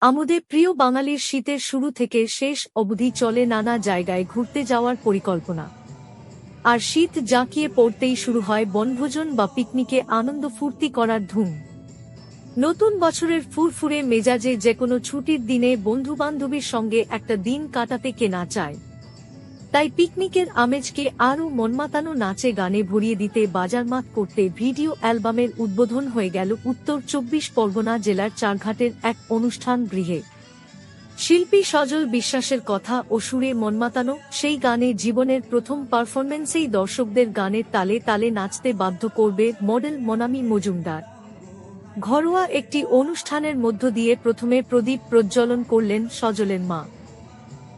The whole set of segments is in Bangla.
আমাদের প্রিয় বাঙালির শীতের শুরু থেকে শেষ অবধি চলে নানা জায়গায় ঘুরতে যাওয়ার পরিকল্পনা। আর শীত জাঁকিয়ে পড়তেই শুরু হয় বনভোজন বা পিকনিকে আনন্দ ফুর্তি করার ধুম। নতুন বছরের ফুরফুরে মেজাজে যে কোনো ছুটির দিনে বন্ধু বান্ধবীর সঙ্গে একটা দিন কাটাতে কেনা চায়। তাই পিকনিকের আমেজকে আরও মনমাতানো নাচে গানে ভরিয়ে দিতে বাজারমাত করতে ভিডিও অ্যালবামের উদ্বোধন হয়ে গেল উত্তর চব্বিশ পরগনা জেলার চারঘাটের এক অনুষ্ঠান গৃহে। শিল্পী সজল বিশ্বাসের কথা ও সুরে মনমাতানো, সেই গানে জীবনের প্রথম পারফরমেন্সেই দর্শকদের গানের তালে তালে নাচতে বাধ্য করবে মডেল মনামি মজুমদার। ঘরোয়া একটি অনুষ্ঠানের মধ্য দিয়ে প্রথমে প্রদীপ প্রজ্বলন করলেন সজলের মা।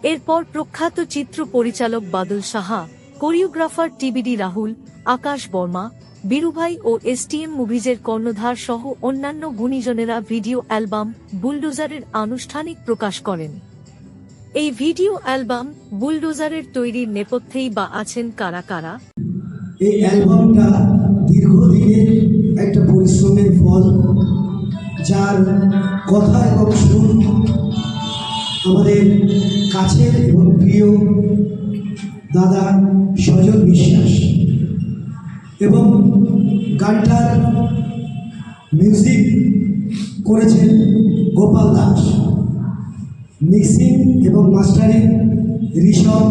এরপর প্রখ্যাত চিত্র পরিচালক বাদল সাহা, কোরিওগ্রাফার টিবিডি রাহুল, আকাশ বর্মা, বীরুভাই ও এসটিএম মুভিজের কর্ণধার সহ অন্যান্য গুণীজনেরা ভিডিও অ্যালবাম বুলডোজারের আনুষ্ঠানিক প্রকাশ করেন। এই ভিডিও অ্যালবাম বুলডোজারের তৈরির নেপথ্যেই বা আছেন কারা কারা? এই অ্যালবামটা দীর্ঘদিনের একটা পরিশ্রমের ফল, যার কথা এবং সুর আমাদের কাছের এবং প্রিয় দাদা সজল বিশ্বাস এবং গানটার মিউজিক করেছেন গোপাল দাস। মিক্সিং এবং মাস্টারিং ঋষভ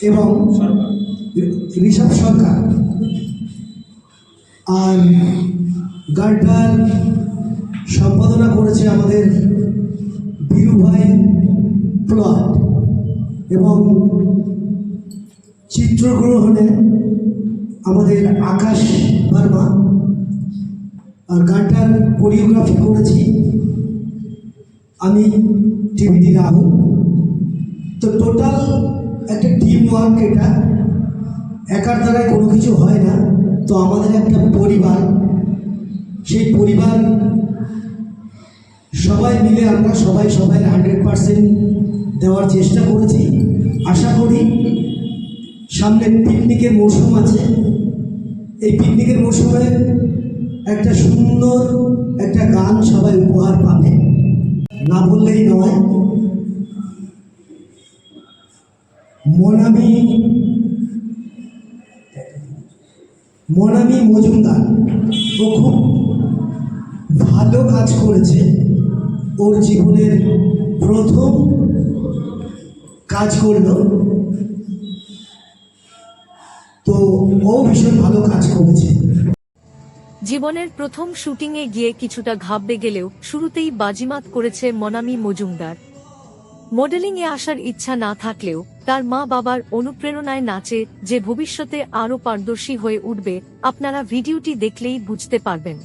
এবং ঋষভ সরকার। আর গানটার সম্পাদনা করেছে আমাদের বীরুভাই প্লট এবং চিত্রগ্রহণে আমাদের আকাশ বর্মা আর গানটার কোরিওগ্রাফি করেছি আমি টিভিডি রাহুল। তো টোটাল একটা টিম ওয়ার্ক এটা। একার দ্বারাই কোনো কিছু হয় না। তো আমাদের একটা পরিবার, সেই পরিবার সবাই মিলে আমরা সবাই সবাই হান্ড্রেড পারসেন্ট দেওয়ার চেষ্টা করেছি। আশা করি সামনে পিকনিকের মৌসুম আছে। এই পিকনিকের মৌসুমে একটা সুন্দর একটা গান সবাই উপহার পাবে। না বললেই নয়, মনামি মনামি মজুমদার ও খুব ভালো কাজ করেছে। ওর জীবনের প্রথম কাজ করল। তো ও ভীষণ ভালো কাজ করেছে। জীবনের প্রথম শুটিংয়ে গিয়ে কিছুটা ঘাবড়ে গেলেও শুরুতেই বাজিমাত করেছে মনামি মজুমদার। মডেলিংয়ে আসার ইচ্ছা না থাকলেও তার মা বাবার অনুপ্রেরণায় নাচে যে ভবিষ্যতে আরও পারদর্শী হয়ে উঠবে, আপনারা ভিডিওটি দেখলেই বুঝতে পারবেন।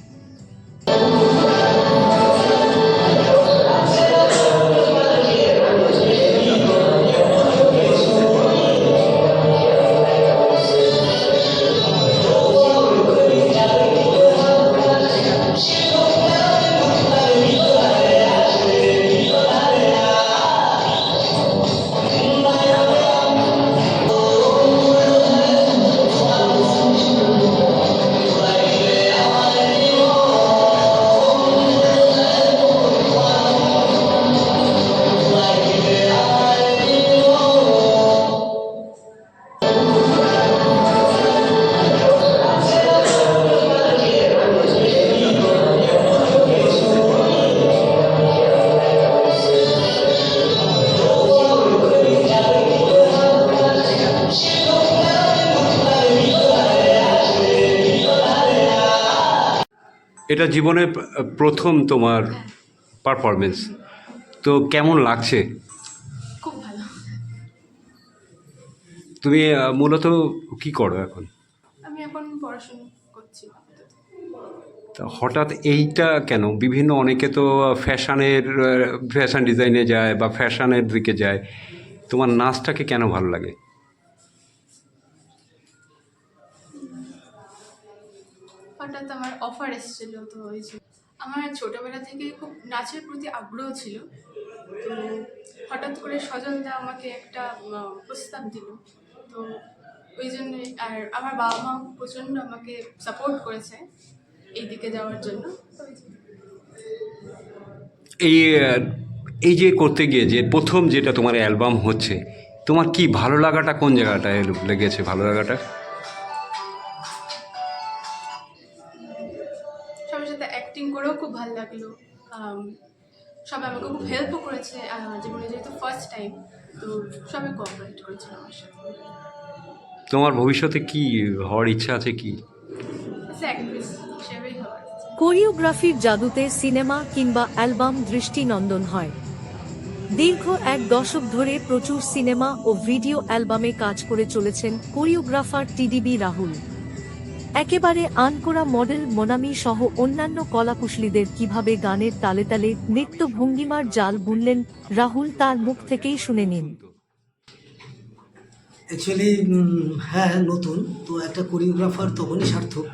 এটা জীবনে প্রথম তোমার পারফরমেন্স তো কেমন লাগছে? খুব ভালো। তুমি মূলত কি করো এখন? আমি এখন পড়াশোনা করছি। তা হঠাৎ এইটা কেন? বিভিন্ন অনেকে তো ফ্যাশনের ফ্যাশন ডিজাইনে যায় বা ফ্যাশনের দিকে যায়। তোমার নাচটাকে কেন ভালো লাগে? হঠাৎ আমার অফার এসেছিল, তো ওই আমার ছোটবেলা থেকে খুব নাচের প্রতি আগ্রহ ছিল। তো হঠাৎ করে সজলদা আমাকে একটা প্রস্তাব দিল। তো ওই জন্যই আর আমার বাবা মা প্রচণ্ড আমাকে সাপোর্ট করেছে এই দিকে যাওয়ার জন্য। এই এই যে করতে গিয়ে যে প্রথম যেটা তোমার অ্যালবাম হচ্ছে, তোমার কি ভালো লাগাটা কোন জায়গাটায় লেগেছে? ভালো লাগাটা? সাথে অ্যাক্টিং করেও খুব ভালো লাগল। সবাই আমাকে খুব হেল্পও করেছে জীবনে যেহেতু ফার্স্ট টাইম তো সবাই কোঅপারেট করেছিল আমার সাথে। তোমার ভবিষ্যতে কি হওয়ার ইচ্ছা আছে কি। কোরিওগ্রাফির জাদুতে সিনেমা কিংবা অ্যালবাম দৃষ্টিনন্দন হয়। দীর্ঘ এক দশক ধরে প্রচুর সিনেমা ও ভিডিও অ্যালবামে কাজ করে চলেছেন কোরিওগ্রাফার টিডিবি রাহুল। একেবারে আনকোরা মডেল মোনামি সহ অন্যান্য কলাকুশলীদের কীভাবে গানের তালে তালে নৃত্য ভঙ্গিমার জাল বুনলেন রাহুল তার মুখ থেকেই শুনে নিন। অ্যাকচুয়ালি হ্যাঁ নতুন। তো একটা কোরিওগ্রাফার তখনই সার্থক।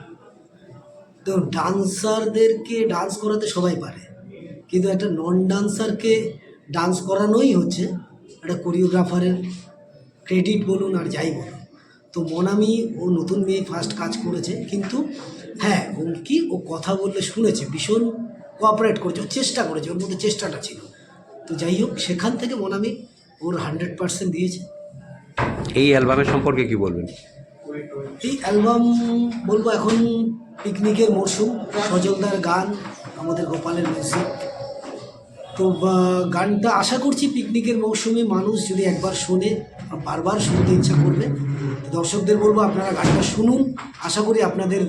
তো ডান্সারদেরকে ডান্স করাতে সবাই পারে। কিন্তু একটা নন ডান্সারকে ডান্স করানোই হচ্ছে একটা কোরিওগ্রাফারের ক্রেডিট বলুন আর যাই বলুন। তো মনামি ও নতুন মেয়ে ফার্স্ট কাজ করেছে কিন্তু হ্যাঁ ও কি ও কথা বললে শুনেছে ভীষণ কোঅপারেট করেছে ও চেষ্টা করেছে ওর মধ্যে চেষ্টাটা ছিল। তো যাই হোক সেখান থেকে মনামি ওর হান্ড্রেড পার্সেন্ট দিয়েছে। এই অ্যালবামের সম্পর্কে কি বলবেন? এই অ্যালবাম বলব এখন পিকনিকের মরশুম সজলদার গান আমাদের গোপালের মিউজিক তো গানটা আশা করছি পিকনিকের মৌসুমে মানুষ যদি একবার শোনে বা বারবার শুনতে ইচ্ছা করবে দর্শকদের বলব আপনারা গানটা শুনুন। আশা করি আপনাদের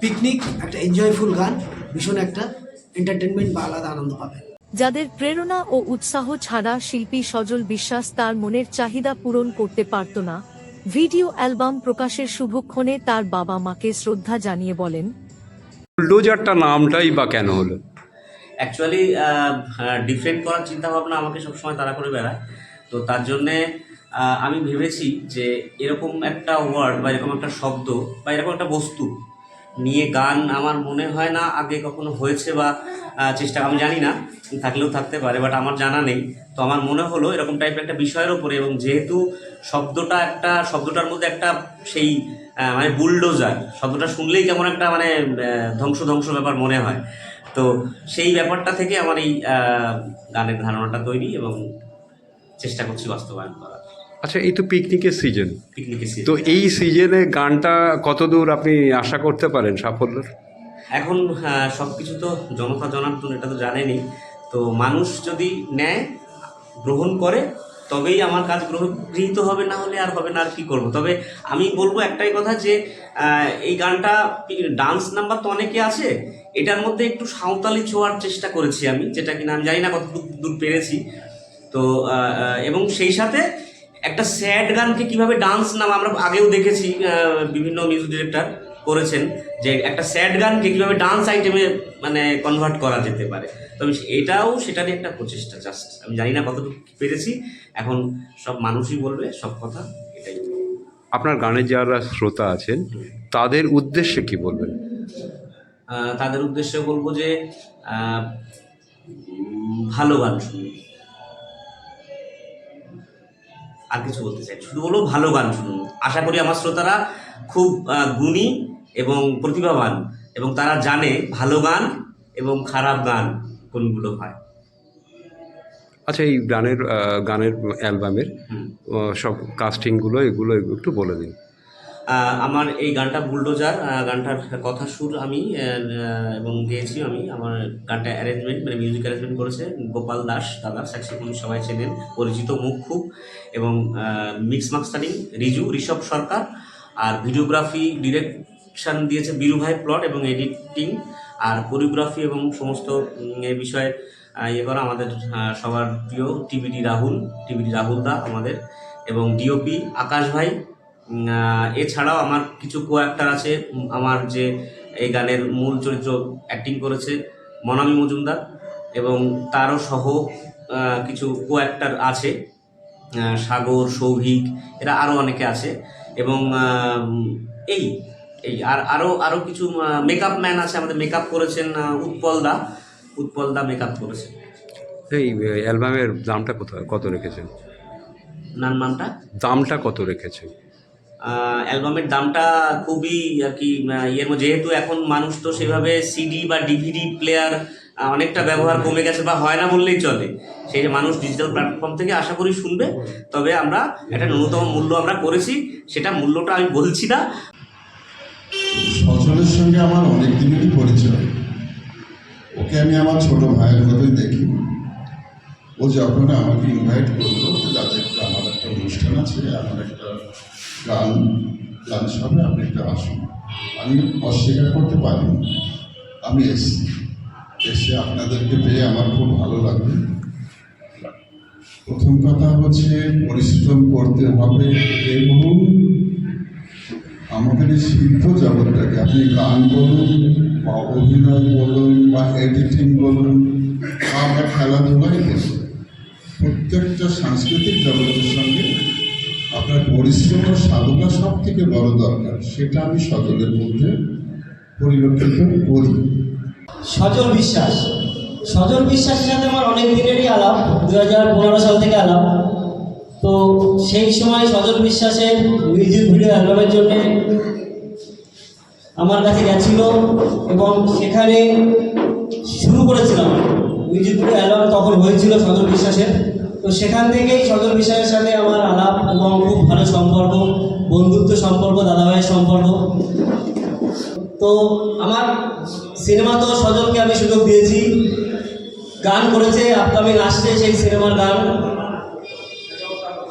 পিকনিক একটা এনজয়ফুল গান ভীষণ একটা এন্টারটেনমেন্ট বা আলাদা আনন্দ পাবেন। যাদের প্রেরণা ও উৎসাহ ছাড়া শিল্পী সজল বিশ্বাস তার মনের চাহিদা পূরণ করতে পারত না ভিডিও অ্যালবাম প্রকাশের শুভক্ষণে তার বাবা মাকে শ্রদ্ধা জানিয়ে বলেন বুলডোজারটা নামটাই বা কেন হলো? অ্যাকচুয়ালি ডিফারেন্ট করার চিন্তা ভাবনা আমাকে সবসময় তারা করে বেড়ায়। তো তার জন্যে আমি ভেবেছি যে এরকম একটা ওয়ার্ড বা এরকম একটা শব্দ বা এরকম একটা বস্তু নিয়ে গান আমার মনে হয় না আগে কখনো হয়েছে বা চেষ্টা, আমি জানি না, থাকলেও থাকতে পারে বাট আমার জানা নেই। তো আমার মনে হলো এরকম টাইপের একটা বিষয়ের ওপরে এবং যেহেতু শব্দটা একটা, শব্দটার মধ্যে একটা সেই মানে বুলডোজার শব্দটা শুনলেই কেমন একটা মানে ধ্বংস ধ্বংস ব্যাপার মনে হয়। তো সেই ব্যাপারটা থেকে আমার এই গানের ধারণাটা তৈরি এবং চেষ্টা করছি বাস্তবায়ন করার। আচ্ছা এই তো পিকনিকের সিজন পিকনিকের তো এই সিজনে গানটা কতদূর আপনি আশা করতে পারেন সাফল্যের? এখন সব কিছু তো জনতা জনার্দন এটা তো জানেনি তো মানুষ যদি নেয় গ্রহণ করে তবেই আমার কাজ গৃহীত হবে না হলে আর হবে না আর কি করব? তবে আমি বলব একটাই কথা যে এই গানটা ডান্স নাম্বার তো অনেকে আছে এটার মধ্যে একটু সাঁওতালি ছোঁয়ার চেষ্টা করেছি আমি যেটা কিনা আমি জানি না কত দূর পেরেছি। তো এবং সেই সাথে একটা স্যাড গানকে কীভাবে ডান্স নাম আমরা আগেও দেখেছি বিভিন্ন মিউজিক ডিরেক্টর করেছেন যে একটা স্যাড গানকে কীভাবে ডান্স আইটেমে মানে কনভার্ট করা যেতে পারে। তবে এটাও সেটারই একটা প্রচেষ্টা জাস্ট আমি জানি না কতটুকু পেরেছি এখন সব মানুষই বলবে সব কথা এটাই। আপনার গানের যারা শ্রোতা আছেন তাদের উদ্দেশ্যে কি বলবেন? তাদের উদ্দেশ্যে বলব যে ভালো গান শুনুন। আর কিছু বলতে চাই শুধু বলো ভালো গান শুনুন। আশা করি আমার শ্রোতারা খুব গুণী এবং প্রতিভাবান এবং তারা জানে ভালো গান এবং খারাপ গান কোনগুলো হয়। আচ্ছা এই গানের গানের অ্যালবামের সব কাস্টিংগুলো এগুলো একটু বলে দিন। আমার এই গানটা বুলডোজার গানটার কথা সুর আমি এবং গেয়েছি আমি। আমার গানটা অ্যারেঞ্জমেন্ট মানে মিউজিক অ্যারেঞ্জমেন্ট করেছে গোপাল দাস, দাদা স্যাক্সিফোন সবাই চেনেন, পরিচিত মুখ খুব। এবং মিক্স মাস্টারিং রিজু, ঋষভ সরকার, আর ভিডিওগ্রাফি ডিরেকশন দিয়েছে বীরু ভাই প্লট এবং এডিটিং আর কোরিওগ্রাফি এবং সমস্ত এ বিষয়ে ইয়ে করা আমাদের সবার প্রিয় T V D Rahul T V D Rahul দা আমাদের, এবং ডিওপি আকাশ ভাই এছাড়াও আমার কিছু কো অ্যাক্টার আছে আমার যে এই গানের মূল চরিত্র অ্যাক্টিং করেছে মনামি মজুমদার এবং তারও সহ কিছু কো অ্যাক্টার আছে সাগর সৌভিক এরা আরও অনেকে আছে এবং এই এই আর আরও আরও কিছু মেকআপ ম্যান আছে আমাদের মেকআপ করেছেন উৎপল দা উৎপল দা মেকআপ করেছেন এই অ্যালবামের দামটা কত কত রেখেছেন? নাম নামটা? দামটা কত রেখেছেন? অ্যালবামের দামটা খুবই আর কি ইয়ের মধ্যে, যেহেতু এখন মানুষ তো সেভাবে সিডি বা ডিভিডি প্লেয়ার অনেকটা ব্যবহার কমে গেছে বা হয় না বললেই চলে। সেই যে মানুষ ডিজিটাল প্ল্যাটফর্ম থেকে আশা করি শুনবে। তবে আমরা একটা ন্যূনতম মূল্য আমরা করেছি, সেটা মূল্যটা আমি বলছি না। সজলের সঙ্গে আমার অনেক দিনেরই পরিচয়। ওকে আমি আমার ছোট ভাইয়ের মতোই দেখি। ও যখন আমাকে ইনভাইট করল যে দাদা একটু, আমার একটা অনুষ্ঠান আছে, আমার একটা গান গান সবে আপনি একটু আসুন। আমি অস্বীকার করতে পারিনি। আমি এসছি। এসে আপনাদেরকে পেয়ে আমার খুব ভালো লাগবে। প্রথম কথা হচ্ছে পরিশ্রম করতে হবে এবং আমাদের এই শিল্প জগৎটাকে আপনি গান বলুন বা অভিনয় বলুন বা এডিটিং বলুন বা আমরা খেলাধুলাই বলুন প্রত্যেকটা সাংস্কৃতিক জগতের সঙ্গে আপনার পরিশ্রম ও সাধনা সব থেকে বড় দরকার, সেটা আমি সকলের মধ্যে পরিলক্ষিত করি। সজল বিশ্বাস। সজল বিশ্বাসের সাথে আমার অনেক দিনেরই আলাপ দু হাজার পনেরো সাল থেকে আলাপ। তো সেই সময় সজল বিশ্বাসের মিউজিক ভিডিও অ্যালবামের জন্য আমার কাছে গেছিল এবং সেখানে শুরু করেছিলাম। ভিডিও অ্যালবাম তখন হয়েছিল সজল বিশ্বাসের। তো সেখান থেকেই সজল বিশ্বাসের সাথে আমার আলাপ এবং খুব ভালো সম্পর্ক, বন্ধুত্ব সম্পর্ক, দাদাভাইয়ের সম্পর্ক। তো আমার সিনেমা তো সজলকে আমি সুযোগ দিয়েছি। গান করেছে আপকামিং আসছে সেই সিনেমার গান।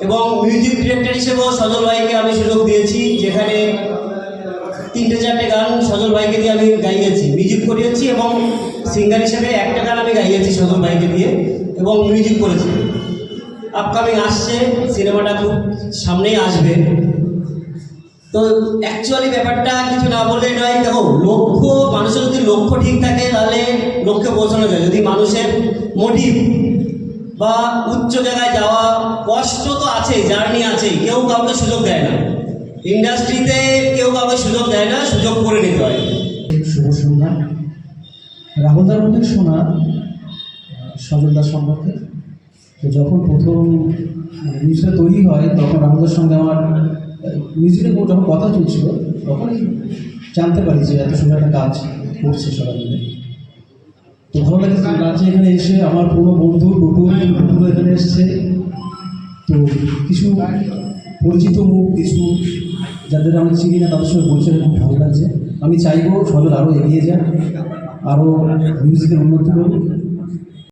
এবং মিউজিক ডিরেক্টর হিসেবেও সজল ভাইকে আমি সুযোগ দিয়েছি, যেখানে তিনটে চারটে গান সজল ভাইকে দিয়ে আমি গাইয়েছি মিউজিক করিয়েছি এবং সিঙ্গার হিসেবে একটা গান আমি গাইয়েছি সজল ভাইকে দিয়ে এবং মিউজিক করেছি। আপকামিং আসছে, সিনেমাটা খুব সামনেই আসবে। তো অ্যাকচুয়ালি ব্যাপারটা কিছু না বললেই নয়, দেখো, লক্ষ্য, মানুষের যদি লক্ষ্য ঠিক থাকে, তাহলে লক্ষ্যে পৌঁছানো যায়। যদি মানুষের মোটিভ বা উচ্চ জায়গায় যাওয়া কষ্ট তো আছে জার্নি আছে কেউ কাউকে সুযোগ দেয় না। ইন্ডাস্ট্রিতে কেউ কাউকে সুযোগ দেয় না, সুযোগ করে নিতে হয়। রাহুলদার মধ্যে শোনা সজলদার সম্পর্কে তো যখন প্রথম মিউজিকটা তৈরি হয়, তখন রাহুলদার সঙ্গে আমার মিউজিকের যখন কথা চলছিল, তখনই জানতে পারি যে এত সুন্দর একটা কাজ করছে সবাই মিলে। তো ভালো লাগে রাজ্যে এখানে এসে আমার পুরো বন্ধু টুটু টুটু এখানে এসছে। তো কিছু পরিচিত মুখ, কিছু যাদের আমি চিনি না, তাদের সঙ্গে পরিচয় খুব ভালো লাগছে। আমি চাইব সজল আরও এগিয়ে যাক আরও মিউজিকের উন্নতি করুক